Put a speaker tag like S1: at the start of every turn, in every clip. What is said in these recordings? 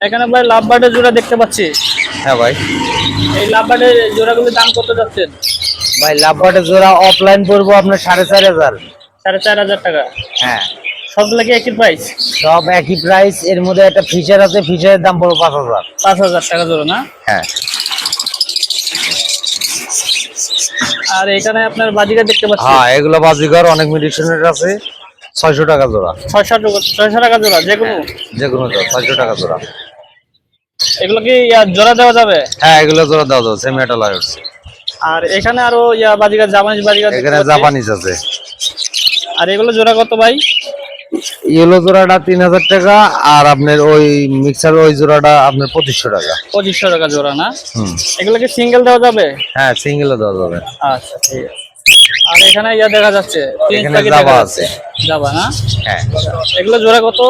S1: এখানে ভাই লাভ বার্ডের জোড়া দেখতে পাচ্ছি।
S2: হ্যাঁ ভাই।
S1: এই লাভ বার্ডের জোড়াগুলির দাম কত যাচ্ছেন?
S2: ভাই লাভ লাভবাটের জোড়া অফলাইন পড়ব আপনার সাড়ে চার হাজার।
S1: সাড়ে চার হাজার টাকা।
S2: হ্যাঁ।
S1: সবগুলো কি একই প্রাইস
S2: সব একই প্রাইস এর মধ্যে একটা ফিচার আছে ফিচারের দাম পড়ব পাঁচ হাজার।
S1: পাঁচ হাজার টাকা জোড়া না?
S2: হ্যাঁ।
S1: আর এখানে আপনার বাজিকা দেখতে পাচ্ছি।
S2: হ্যাঁ এগুলো বাজিঘর অনেক মেডিসিনের আছে। ছয়শো টাকা জোড়া।
S1: ছয়শো টাকা ছয়শো টাকা জোড়া যে কোনো।
S2: যে কোনো ছয়শো টাকা জোড়া।
S1: এগুলো কি জোড়া দেওয়া যাবে?
S2: হ্যাঁ এগুলো জোড়া দেওয়া যাবে সেমি এটা লাগাচ্ছে
S1: আর এখানে আরও ইয়া বাজিকার জাপানিজ দেখতে
S2: এখানে জাপানিজ আছে।
S1: আর এগুলো জোড়া কত ভাই?
S2: ইয়েলো জোড়াটা তিন হাজার টাকা আর আপনার ওই মিক্সার ওই জোড়াটা আপনার পঁচিশশো টাকা।
S1: পঁচিশশো টাকা জোড়া না?
S2: হুম।
S1: এগুলো কি সিঙ্গেল দেওয়া যাবে?
S2: হ্যাঁ সিঙ্গেলও দেওয়া যাবে।
S1: আচ্ছা ঠিক আছে। আর এখানে ইয়া দেখা যাচ্ছে
S2: এখানে
S1: দেখা
S2: আছে।
S1: জাভা না
S2: হ্যাঁ।
S1: এগুলো জোড়া কত?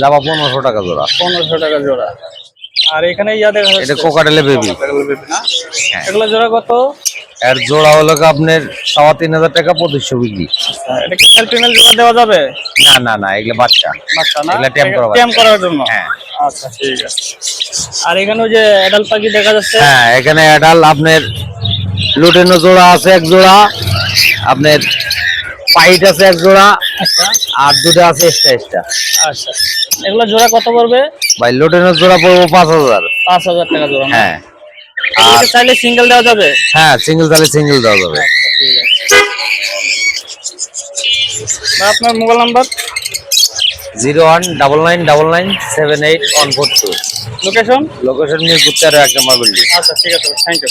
S2: যাবা পনেরোশো টাকা জোড়া।
S1: পনেরোশো টাকা জোড়া। আর এখানে ইয়া দেখা
S2: এটা
S1: যাচ্ছে
S2: কোকাটেলে বেবি।
S1: এগুলো জোড়া কত?
S2: এর জোড়া হলো আপনার সাওয়া তিন হাজার টাকা পঁচিশশো বিক্রি।
S1: এটা কি মেল ফিমেল জোড়া দেওয়া যাবে?
S2: না না না এগুলো বাচ্চা।
S1: বাচ্চা না?
S2: এগুলা করা
S1: টেম করার জন্য?
S2: হ্যাঁ।
S1: আচ্ছা ঠিক আছে। আর এখানে যে অ্যাডাল পাখি দেখা যাচ্ছে?
S2: হ্যাঁ এখানে এডাল আপনার লুটেনো জোড়া আছে এক জোড়া। আপনার পাইট আছে এক জোড়া
S1: আচ্ছা।
S2: আর দুটো আছে এক্সট্রা এক্সট্রা
S1: আচ্ছা। এগুলো জোড়া কত পড়বে?
S2: ভাই লুটেনো জোড়া পড়ব পাঁচ হাজার।
S1: পাঁচ হাজার টাকা জোড়া?
S2: হ্যাঁ।
S1: এগুলোকে চাইলে সিঙ্গেল দেওয়া যাবে?
S2: হ্যাঁ সিঙ্গেল তাহলে সিঙ্গেল দেওয়া যাবে।
S1: ঠিক আপনার mobile number?
S2: Zero one double nine double nine seven eight one four two.
S1: Location
S2: location Mirpur তেরো এক নম্বর বিল্ডিং
S1: আচ্ছা ঠিক আছে থ্যাংক ইউ